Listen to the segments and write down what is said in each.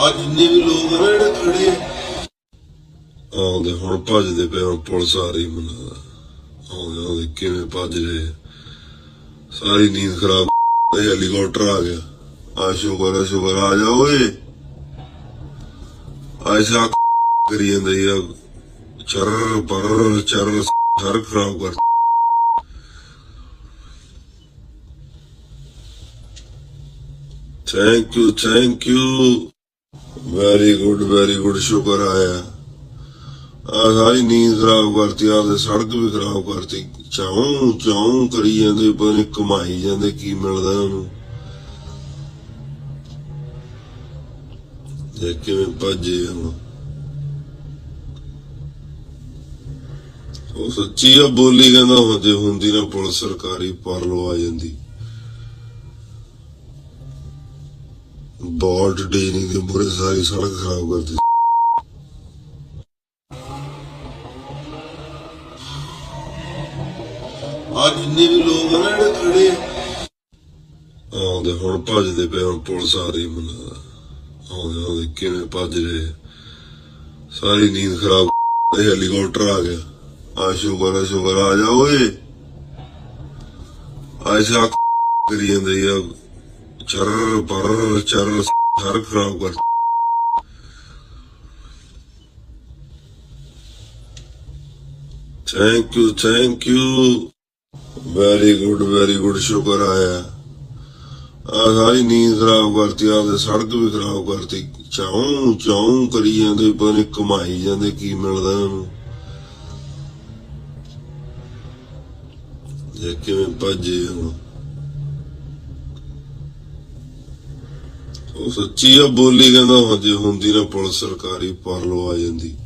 ਆ ਜਿੰਨੇ ਵੀ ਲੋਕ ਆ ਜਿਹੜੇ ਖੜੇ ਆਉਂਦੇ ਹੁਣ ਭੱਜਦੇ ਪਏ ਪੁਲਿਸ ਆ ਰਹੀ ਮਨਾ ਆਉਂਦੇ ਆਉਂਦੇ ਕਿਵੇਂ ਭੱਜ ਰਹੇ ਸਾਰੀ ਨੀਂਦ ਖਰਾਬ ਇਹ ਹੈਲੀਕਾਪਟਰ ਆ ਗਿਆ। ਆ ਸ਼ੁਕਰ ਆ ਸ਼ੁਕਰ ਆ। ਜਾ ਓਏ। ਐਸਾ ਕਰੀ ਜਾਂਦਾ ਆ ਚਰ ਪਰ ਚਰ ਸਰ ਖਰਾਬ ਕਰ thank you thank you very good very good ਸ਼ੁਕਰ ਆਇਆ। ਆ ਸਾਰੀ ਨੀਂਦ ਖਰਾਬ ਕਰਤੀ ਆ ਤੇ ਸੜਕ ਵੀ ਖਰਾਬ ਕਰਤੀ। ਚਾਉਂ ਚਾਉਂ ਕਰੀ ਜਾਂਦੇ ਪਰ ਕਮਾਈ ਜਾਂਦੇ, ਕੀ ਮਿਲਦਾ ਉਹਨੂੰ। ਦੇਖ ਕਿਵੇਂ ਭੱਜੇ ਹੁਣ ਉਹ। ਸੱਚੀ ਆ ਬੋਲੀ ਕਹਿੰਦਾ ਹੁੰਦੇ ਹੁੰਦੀ ਨਾ ਪੁਲਿਸ, ਸਰਕਾਰੀ ਪਰਲੋ ਆ ਜਾਂਦੀ। ਬਾਲਟ ਡੇਰੀ ਦੇ ਮੂਹਰੇ ਸਾਰੀ ਸੜਕ ਖਰਾਬ ਕਰਦੀ ਆ ਜਿੰਨੇ ਵੀ ਲੋਕ ਆ ਜਿਹੜੇ ਖੜੇ ਆਉਂਦੇ ਹੁਣ ਭੱਜਦੇ ਪਏ ਹੁਣ ਪੁਲਿਸ ਆ ਰਹੀ ਮਨਾ। ਆਉਂਦੇ ਆਉਂਦੇ ਕਿਵੇਂ ਭੱਜ ਰਹੇ ਸਾਰੀ ਨੀਂਦ ਖਰਾਬ ਇਹ ਹੈਲੀਕਾਪਟਰ ਆ ਗਿਆ। ਆ ਸ਼ੁਗਰ ਆ, ਸ਼ੁਕਰ ਆ। ਜਾ ਓਏ। ਐਸਾ ਕਰੀ ਜਾਂਦੇ ਆ। ਚਰ ਪਰ ਚਰ ਸਰ ਖਰਾਬ ਕਰ thank you thank you very good very good ਸ਼ੁਕਰ ਆਇਆ। ਆ ਸਾਰੀ ਨੀਂਦ ਖਰਾਬ ਕਰਤੀ ਆ ਤੇ ਸੜਕ ਵੀ ਖਰਾਬ ਕਰਤੀ। ਚਾਉਂ ਚਾਉਂ ਕਰੀ ਜਾਂਦੇ ਪਰ ਕਮਾਈ ਜਾਂਦੇ, ਕੀ ਮਿਲਦਾ ਉਹਨੂੰ। ਇਹ ਕਿਵੇਂ ਭੱਜੇ ਹੁਣ ਉਹ ਸੱਚੀ ਆ, ਬੋਲੀ ਕਹਿੰਦਾ ਹੁੰਦੀ ਹੁੰਦੀ ਨਾ ਪੁਲਿਸ, ਸਰਕਾਰੀ ਪਰਲੋ ਆ ਜਾਂਦੀ।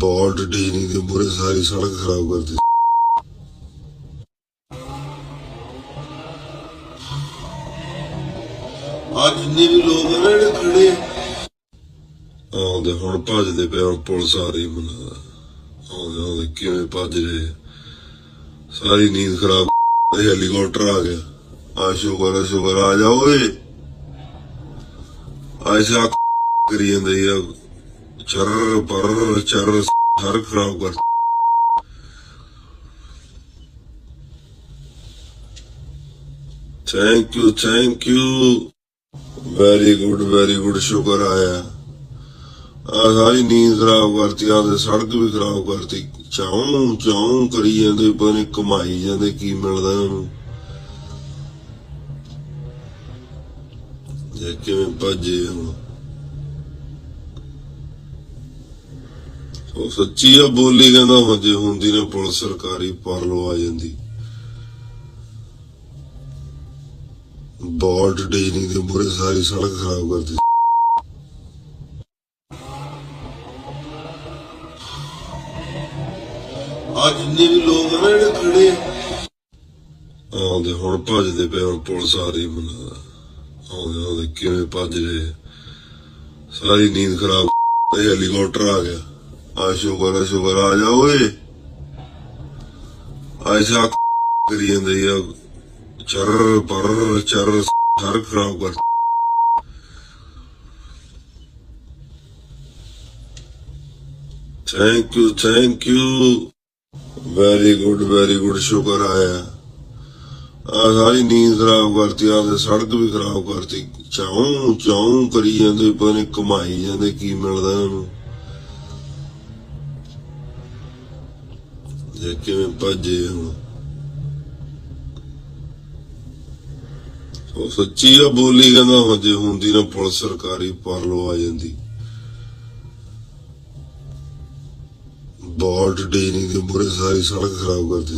ਬਾਲਟ ਡੇਰੀ ਦੇ ਮੂਹਰੇ ਸਾਰੀ ਸੜਕ ਖਰਾਬ ਕਰਦੀ ਆ ਜਿੰਨੇ ਵੀ ਲੋਕ ਆ ਜਿਹੜੇ ਖੜੇ ਆਉਂਦੇ ਹੁਣ ਭੱਜਦੇ ਪਏ ਹੁਣ ਪੁਲਿਸ ਆ ਰਹੀ ਮਨਾ। ਆਉਂਦੇ ਆਉਂਦੇ ਕਿਵੇਂ ਭੱਜ ਰਹੇ ਸਾਰੀ ਨੀਂਦ ਖਰਾਬ। ਹੈਲੀਕਾਪਟਰ ਆ ਗਿਆ। ਆ ਸ਼ੁਕਰ ਸ਼ੁਕਰ, ਆ ਜਾ ਓਏ। ਐਸਾ ਕਰੀ ਜਾਂਦੇ ਆ ਚਰ ਪਰ ਚਰ ਸਰ ਖਰਾਬ ਕਰ। Thank you thank you very good very good ਸ਼ੁਕਰ ਆਇਆ। ਆ ਸਾਰੀ ਨੀਂਦ ਖਰਾਬ ਕਰਤੀ, ਆ ਤੇ ਸੜਕ ਵੀ ਖਰਾਬ ਕਰਤੀ। ਚਾਉਂ ਚਾਉਂ ਕਰੀ ਜਾਂਦੇ ਪਰ ਕਮਾਈ ਜਾਂਦੇ, ਕੀ ਮਿਲਦਾ ਉਹਨੂੰ। ਇਹ ਕਿਵੇਂ ਭੱਜੇ ਹੁਣ ਉਹ ਸੱਚੀ ਆ, ਬੋਲੀ ਕਹਿੰਦਾ ਹੁੰਦੀ ਹੁੰਦੀ ਨਾ ਪੁਲਿਸ, ਸਰਕਾਰੀ ਪਰਲੋ ਆ ਜਾਂਦੀ। ਬਾਲਟ ਡੇਰੀ ਦੇ ਮੂਹਰੇ ਸਾਰੀ ਸੜਕ ਖਰਾਬ ਕਰਦੀ ਆ ਜਿੰਨੇ ਵੀ ਲੋਕ ਆ ਨਾ ਜਿਹੜੇ ਖੜੇ ਆਉਂਦੇ ਹੁਣ ਭੱਜਦੇ ਪਏ ਹੁਣ ਪੁਲਿਸ ਆ ਰਹੀ ਮਨਾ। ਆਉਂਦੇ ਆਉਂਦੇ ਕਿਵੇਂ ਭੱਜ ਰਹੇ ਸਾਰੀ ਨੀਂਦ ਖਰਾਬ ਇਹ ਹੈਲੀਕਾਪਟਰ ਆ ਗਿਆ। ਆ ਸ਼ੁਕਰ ਆ ਸ਼ੁਕਰ ਆ। ਜਾ ਓਏ। ਐਸਾ ਕਰੀ ਜਾਂਦੇ ਆ। ਚਰ, ਪਰ, ਚਰ ਸਰ ਖਰਾਬ ਕਰ thank you thank you very good very good ਸ਼ੁਕਰ ਆਇਆ ਸਾਰੀ ਨੀਂਦ ਖਰਾਬ ਕਰਤੀ ਆ ਸੜਕ ਵੀ ਖਰਾਬ ਕਰਤੀ। ਚਾਉਂ ਚਾਉਂ ਕਰੀ ਜਾਂਦੇ ਪਰ ਕਮਾਈ ਜਾਂਦੇ, ਕੀ ਮਿਲਦਾ ਉਹਨੂੰ। ਇਹ ਕਿਵੇਂ ਭੱਜੇ ਹੁਣ। ਉਹ ਸੱਚੀ ਆ ਬੋਲੀ ਕਹਿੰਦਾ ਹੁੰਦੀ ਹੁੰਦੀ ਨਾ ਪੁਲਿਸ ਸਰਕਾਰੀ ਪਰਲੋ ਆ ਜਾਂਦੀ। ਬਾਲਟ ਡੇਰੀ ਦੇ ਮੂਹਰੇ ਸਾਰੀ ਸੜਕ ਖਰਾਬ ਕਰਦੀ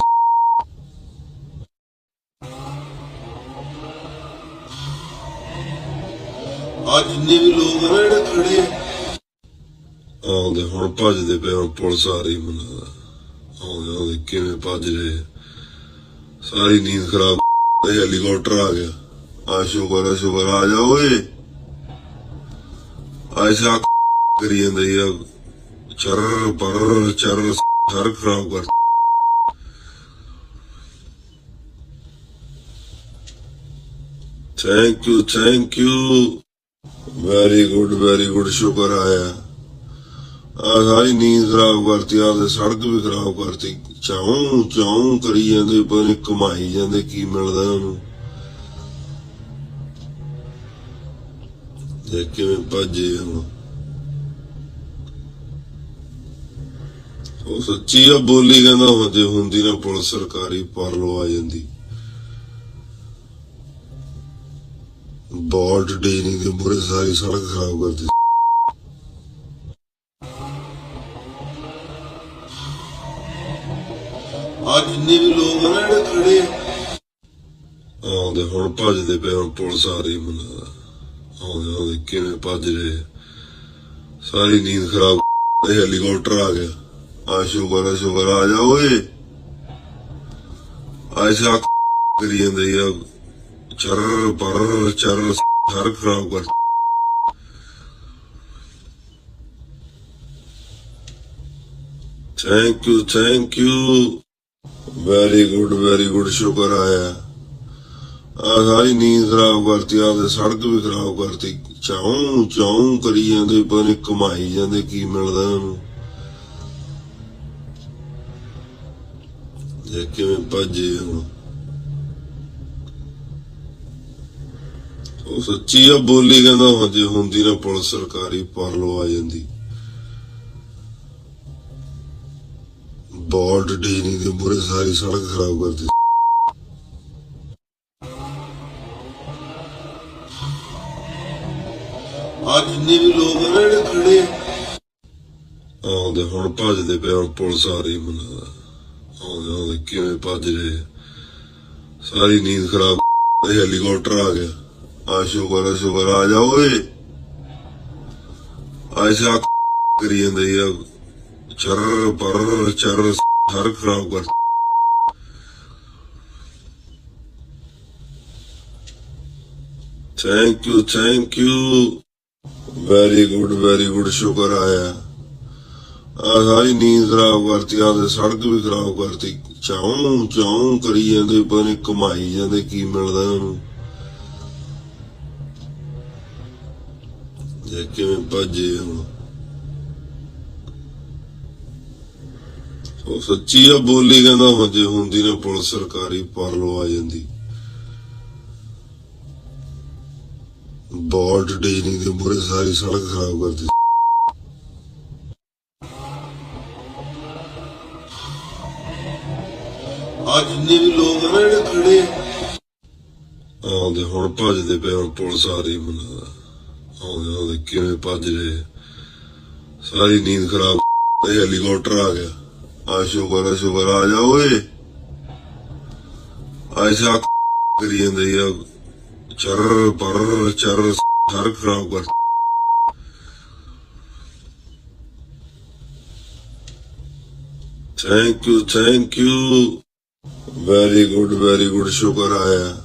ਆ ਜਿੰਨੇ ਵੀ ਲੋਕ ਆ ਨਾ ਜਿਹੜੇ ਖੜੇ ਆਉਂਦੇ ਹੁਣ ਭੱਜਦੇ ਪਏ ਹੁਣ ਪੁਲਿਸ ਆ ਰਹੀ ਮਨਾ ਆਉਂਦੇ ਆਉਂਦੇ ਕਿਵੇਂ ਭੱਜ ਰਹੇ ਸਾਰੀ ਨੀਂਦ ਖਰਾਬ ਇਹ ਹੈਲੀਕਾਪਟਰ ਆ ਗਿਆ। ਆ ਸ਼ੁਕਰ ਆ ਸ਼ੁਕਰ ਆ। ਜਾ ਓਏ। ਐਸਾ ਕਰੀ ਜਾਂਦਾ ਆ ਚਰ ਪਰ ਚਰ ਸਰ ਖਰਾਬ ਕਰ thank you thank you very good very good ਸ਼ੁਕਰ ਆਇਆ। ਆ ਸਾਰੀ ਨੀਂਦ ਖਰਾਬ ਕਰਤੀ, ਆਪਦੇ ਸੜਕ ਵੀ ਖਰਾਬ ਕਰਤੀ। ਚਾਉਂ ਚਾਉਂ ਕਰੀ ਜਾਂਦੇ ਪਰ ਕਮਾਈ ਜਾਂਦੇ, ਕੀ ਮਿਲਦਾ ਉਹਨੂੰ। ਦੇਖ ਕਿਵੇਂ ਭੱਜੇ ਹੁਣ। ਉਹ ਸੱਚੀ ਆ, ਬੋਲੀ ਕਹਿੰਦਾ ਹੁਣ ਹੁੰਦੀ ਨਾ, ਪੁਲਿਸ ਸਰਕਾਰੀ ਪਰਲੋ ਆ ਜਾਂਦੀ। ਬਾਲਟ ਡੇਰੀ ਦੇ ਮੂਹਰੇ ਸਾਰੀ ਸੜਕ ਖਰਾਬ ਕਰਤੀ ਆ ਜਿੰਨੇ ਵੀ ਲੋਕ ਆ ਜਿਹੜੇ ਖੜੇ ਆਉਂਦੇ ਹੁਣ ਭੱਜਦੇ ਪਏ ਹੁਣ ਪੁਲਿਸ ਆ ਰਹੀ ਮਨਾ ਆਉਂਦੇ ਆਉਂਦੇ ਕਿਵੇਂ ਭੱਜ ਰਹੇ ਸਾਰੀ ਨੀਂਦ ਖਰਾਬ ਇਹ ਹੈਲੀਕਾਪਟਰ ਆ ਗਿਆ। ਆ ਸ਼ੁਕਰ ਆ ਸ਼ੁਕਰ ਆ। ਜਾ ਓਏ। ਆਇਸਾ ਕਰੀ ਜਾਂਦੇ ਆ। ਚਰ, ਪਰ, ਚਰ ਸਰ ਖਰਾਬ ਕਰ। Thank you thank you very good very good ਸ਼ੁਕਰ ਆਇਆ। ਆ ਸਾਰੀ ਨੀਂਦ ਖਰਾਬ ਕਰਤੀ, ਆਪਦੇ ਸੜਕ ਵੀ ਖਰਾਬ ਕਰਤੀ। ਚਾਉਂ ਚਾਉਂ ਕਰੀ ਜਾਂਦੇ ਪਰ ਨੀ ਕਮਾਈ ਜਾਂਦੇ, ਕੀ ਮਿਲਦਾ ਉਹਨੂੰ। ਦੇਖ ਕਿਵੇਂ ਭੱਜੇ ਹੁਣ ਉਹ ਸੱਚੀ ਆ, ਬੋਲੀ ਕਹਿੰਦਾ ਹੁਣ ਜੇ ਹੁੰਦੀ ਨਾ ਪੁਲਿਸ, ਸਰਕਾਰੀ ਪਰਲੋ ਆ ਜਾਂਦੀ। ਬਾਲਟ ਡੇਰੀ ਦੇ ਮੂਹਰੇ ਸਾਰੀ ਸੜਕ ਖਰਾਬ ਕਰਤੀ ਆ ਜਿੰਨੇ ਵੀ ਲੋਕ ਆ ਨਾ ਜਿਹੜੇ ਖੜੇ ਆਉਂਦੇ ਹੁਣ ਭੱਜਦੇ ਪਏ ਹੁਣ ਪੁਲਿਸ ਆ ਰਹੀ ਮਨਾ ਆਉਂਦੇ ਆਉਂਦੇ, ਕਿਵੇਂ ਭੱਜ ਰਹੇ ਸਾਰੀ ਨੀਂਦ ਖਰਾਬ ਹੈਲੀਕਾਪਟਰ ਆ ਗਿਆ। ਆ ਸ਼ੁਕਰ ਸ਼ੁਕਰ ਆ ਜਾ ਓਏ। ਆਇਸਾ ਕਰੀ ਜਾਂਦੇ ਆ। ਚਰ, ਪਰ, ਚਰ ਸਰ ਖਰਾਬ ਕਰ। Thank you thank you very good very good ਸ਼ੁਕਰ ਆਇਆ। ਆ ਸਾਰੀ ਨੀਂਦ ਖਰਾਬ ਕਰਤੀ ਆਪਦੇ ਸੜਕ ਵੀ ਖਰਾਬ ਕਰਤੀ। ਚਾਉਂ ਚਾਉਂ ਕਰੀ ਜਾਂਦੇ, ਪਤਾ ਨੀ ਕਮਾਈ ਜਾਂਦੇ, ਕੀ ਮਿਲਦਾ ਉਹਨੂੰ। ਦੇਖ ਕਿਵੇਂ ਭੱਜੇ ਹੁਣ ਉਹ ਸੱਚੀ ਆ, ਬੋਲੀ ਕਹਿੰਦਾ ਹੁਣ ਹੁੰਦੀ ਨਾ ਪੁਲਿਸ, ਸਰਕਾਰੀ ਪਰਲੋ ਆ ਜਾਂਦੀ। ਬਾਲਟ ਡੇਰੀ ਦੇ ਮੂਹਰੇ ਸਾਰੀ ਸੜਕ ਖਰਾਬ ਕਰਦੀ ਆ ਜਿੰਨੇ ਵੀ ਲੋਕ ਆ ਨਾ ਜਿਹੜੇ ਖੜੇ ਆਉਂਦੇ ਹੁਣ ਭੱਜਦੇ ਪਏ ਹੁਣ ਪੁਲਿਸ ਆ ਰਹੀ ਮਨਾ ਆਉਂਦੇ ਆਉਂਦੇ ਕਿਵੇਂ ਭੱਜ ਰਹੇ ਸਾਰੀ ਨੀਂਦ ਖਰਾਬ ਇਹ ਹੈਲੀਕਾਪਟਰ ਆ ਗਿਆ। ਆ ਸ਼ੁਕਰ ਆ ਸ਼ੁਕਰ ਆ ਜਾ ਓਏ। ਆਇਸਾ ਕਰੀ ਜਾਂਦੇ ਆ। ਚਰ, ਪਰ, ਚਰ ਸਰ ਖਰਾਬ ਕਰ। Thank you thank you very good very good ਸ਼ੁਕਰ ਆਇਆ।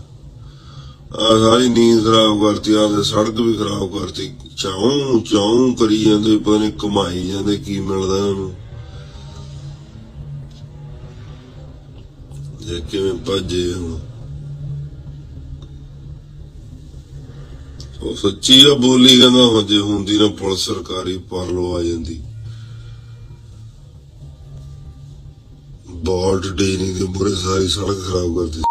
ਸਾਰੀ ਨੀਂਦ ਖਰਾਬ ਕਰਤੀ ਆਪਦੇ ਸੜਕ ਵੀ ਖਰਾਬ ਕਰਤੀ। ਚਾਉਂ ਚਾਉਂ ਕਰੀ ਜਾਂਦੇ, ਪਤਾ ਨੀ ਕਮਾਈ ਜਾਂਦੇ, ਕੀ ਮਿਲਦਾ ਉਹਨੂੰ। ਦੇਖ ਕਿਵੇਂ ਭੱਜੇ ਹੁਣ ਉਹ ਸੱਚੀ ਆ ਬੋਲੀ ਕਹਿੰਦਾ ਹੁਣ ਜੇ ਹੁੰਦੀ ਨਾ ਪੁਲਿਸ, ਸਰਕਾਰੀ ਪਰਲੋ ਆ ਜਾਂਦੀ। ਬਾਲਟ ਡੇਰੀ ਦੇ ਮੂਹਰੇ ਸਾਰੀ ਸੜਕ ਖਰਾਬ ਕਰਤੀ।